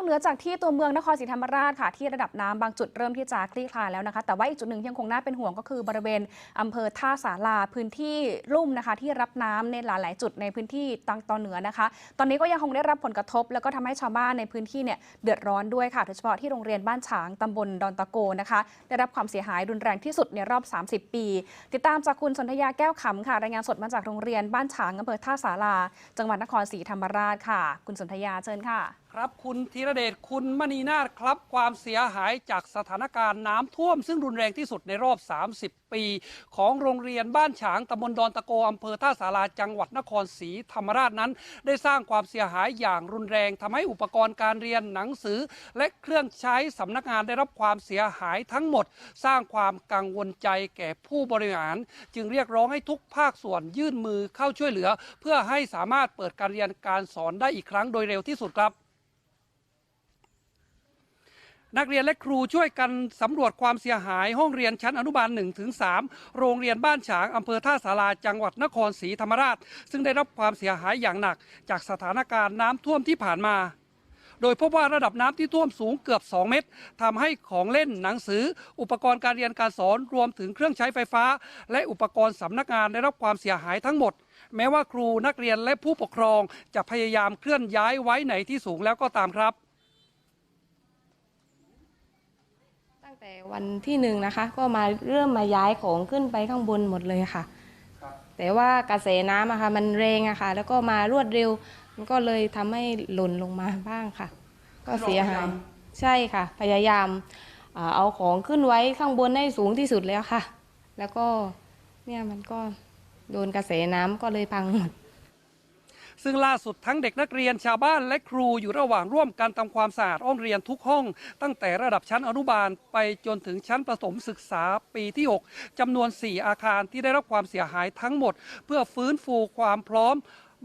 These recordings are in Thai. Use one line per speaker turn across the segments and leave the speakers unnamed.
อกเหนือจากที่ตัวเมืองนครศรีธรรมราชค่ะที่ระดับน้ำบางจุดเริ่มที่จะคลี่คลายแล้วนะคะ แต่ว่าอีกจุดหนึ่งที่ยังคงน่าเป็นห่วงก็คือบริเวณอำเภอท่าสาราพื้นที่ลุ่มนะคะ ที่รับน้ำในหลาย ๆ จุดในพื้นที่ตังตอนเหนือนะคะ ตอนนี้ก็ยังคงได้รับผลกระทบ แล้วก็ทำให้ชาวบ้านในพื้นที่เนี่ยเดือดร้อนด้วยค่ะโดยเฉพาะที่โรงเรียนบ้านฉางตำบลดอนตะโกนะคะได้รับความเสียหายรุนแรงที่สุดในรอบ 30 ปี ติดตามจากคุณสนธยาแก้วขำค่ะรายงานสดมาจากโรงเรียนบ้านฉางอำเภอท่าสาราจังหวัดนครศรีธรรมราชค่ะ คุณสนธยาเชิญค่ะ
ครับคุณธีรเดชคุณมณีนาฏครับความเสียหายจากสถานการณ์น้ำท่วม ซึ่งรุนแรงที่สุดในรอบ 30 ปี ของโรงเรียนบ้านฉางตำบลดอนตะโกอำเภอท่าสาราจังหวัดนครศรีธรรมราชนั้น ได้สร้างความเสียหายอย่างรุนแรงทำให้อุปกรณ์การเรียนหนังสือ และเครื่องใช้สำนักงานได้รับความเสียหายทั้งหมด สร้างความกังวลใจแก่ผู้บริหาร จึงเรียกร้องให้ทุกภาคส่วนยื่นมือเข้าช่วยเหลือ เพื่อให้สามารถเปิดการเรียนการสอนได้อีกครั้งโดยเร็วที่สุดครับ นักเรียนและครูช่วยกันสำรวจความเสียหายห้องเรียนชั้นอนุบาล1ถึง3โรงเรียนบ้านฉางอำเภอท่าสาราจังหวัดนครศรีธรรมราช ซึ่งได้รับความเสียหายอย่างหนัก จากสถานการณ์น้ำท่วมที่ผ่านมาโดยพบว่าระดับน้ำที่ท่วมสูงเกือบ 2 เมตรทำให้ของเล่นหนังสือ อุปกรณ์การเรียนการสอนรวมถึงเครื่องใช้ไฟฟ้า และอุปกรณ์สำนักงานได้รับความเสียหายทั้งหมด แม้ว่าครูนักเรียนและผู้ปกครองจะพยายามเคลื่อนย้ายไว้ไหนที่สูงแล้วก็ตามครับ
ตั้ง แต่วันที่หนึ่งนะคะ ก็มาเริ่มมาย้ายของขึ้นไปข้างบนหมดเลยค่ะ แต่ว่ากระแสน้ำอะค่ะมันแรงอะค่ะ แล้วก็มารวดเร็ว มันก็เลยทำให้หล่นลงมาบ้างค่ะ ก็เสียหายใช่ค่ะ พยายามอ่าเอาของขึ้นไว้ข้างบนให้สูงที่สุดแล้วค่ะ แล้วก็เนี่ยมันก็โดนกระแสน้ำก็เลยพังหมด
ซึ่งล่าสุดทั้งเด็กนักเรียนชาวบ้านและครูอยู่ระหว่างร่วมกันทำความสะอาดห้องเรียนทุกห้อง ตั้งแต่ระดับชั้นอนุบาลไปจนถึงชั้นประถมศึกษาปีที่ 6จำนวน 4 อาคารที่ได้รับความเสียหายทั้งหมด เพื่อฟื้นฟูความพร้อม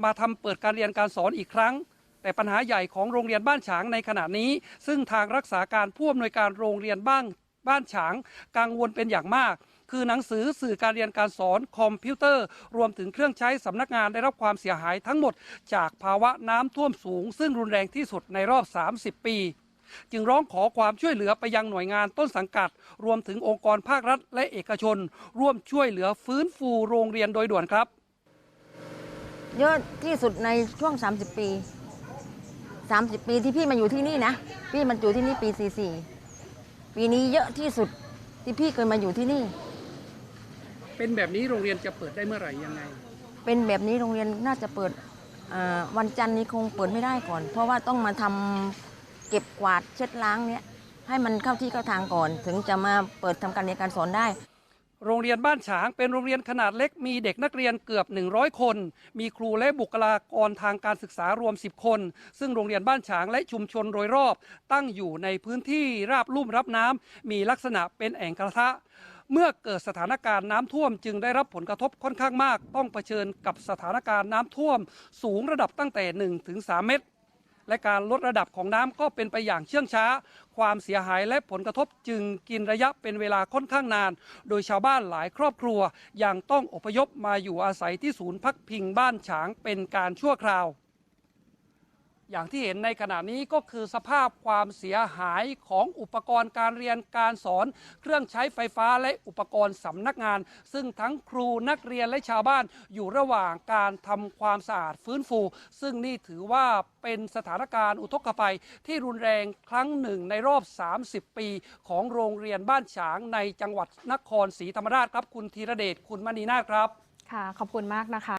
มาทำเปิดการเรียนการสอนอีกครั้งแต่ปัญหาใหญ่ของโรงเรียนบ้านฉางในขณะนี้ ซึ่งทางรักษาการผู้อำนวยการโรงเรียนบ้านบ้านฉางกังวลเป็นอย่างมาก คือหนังสือสื่อการเรียนการสอนคอมพิวเตอร์ รวมถึงเครื่องใช้สำนักงานได้รับความเสียหายทั้งหมด จากภาวะน้ำท่วมสูง ซึ่งรุนแรงที่สุดในรอบ 30 ปีจึงร้องขอความช่วยเหลือไปยังหน่วยงานต้นสังกัด รวมถึงองค์กรภาครัฐและเอกชน ร่วมช่วยเหลือฟื้นฟูโรงเรียนโดยด่วนครับ
เยอะที่สุดในช่วง 30 ปี 30 ปีที่พี่มาอยู่ที่นี่นะ พี่มาอยู่ที่นี่ปี 44 ปีนี้เยอะที่สุดที่พี่เคยมาอยู่ที่นี่
เป็นแบบนี้โรงเรียนจะเปิดได้เมื่อไหร่ยังไง
เป็นแบบนี้โรงเรียนน่าจะเปิดอ่าวันจันทร์นี้คงเปิดไม่ได้ก่อน เพราะว่าต้องมาทำเก็บกวาดเช็ดล้างเนี้ยให้มันเข้าที่เข้าทางก่อน ถึงจะมาเปิดทำการเรียนการสอนได้
โรงเรียนบ้านฉางเป็นโรงเรียนขนาดเล็กมีเด็กนักเรียนเกือบ 100 คน มีครูและบุคลากรทางการศึกษารวม 10 คน ซึ่งโรงเรียนบ้านฉางและชุมชนโดยรอบ ตั้งอยู่ในพื้นที่ราบลุ่มรับน้ำมีลักษณะเป็นแอ่งกระทะเมื่อเกิดสถานการณ์น้ำท่วมจึงได้รับผลกระทบค่อนข้างมาก ต้องเผชิญกับสถานการณ์น้ำท่วม สูงระดับตั้งแต่1ถึง3เมตร และการลดระดับของน้ำก็เป็นไปอย่างเชื่องช้า ความเสียหายและผลกระทบจึงกินระยะเป็นเวลาค่อนข้างนาน โดยชาวบ้านหลายครอบครัวยังต้องอพยพมาอยู่อาศัยที่ศูนย์พักพิงบ้านฉางเป็นการชั่วคราว อย่างที่เห็นในขณะนี้ก็คือสภาพความเสียหายของอุปกรณ์การเรียนการสอน เครื่องใช้ไฟฟ้าและอุปกรณ์สำนักงาน ซึ่งทั้งครูนักเรียนและชาวบ้านอยู่ระหว่างการทำความสะอาดฟื้นฟู ซึ่งนี่ถือว่าเป็นสถานการณ์อุทกภัยที่รุนแรงครั้งหนึ่งในรอบ 30 ปี ของโรงเรียนบ้านฉางในจังหวัดนครศรีธรรมราชครับคุณธีรเดชคุณมณีนาครับ
ค่ะ ขอบคุณมากนะคะ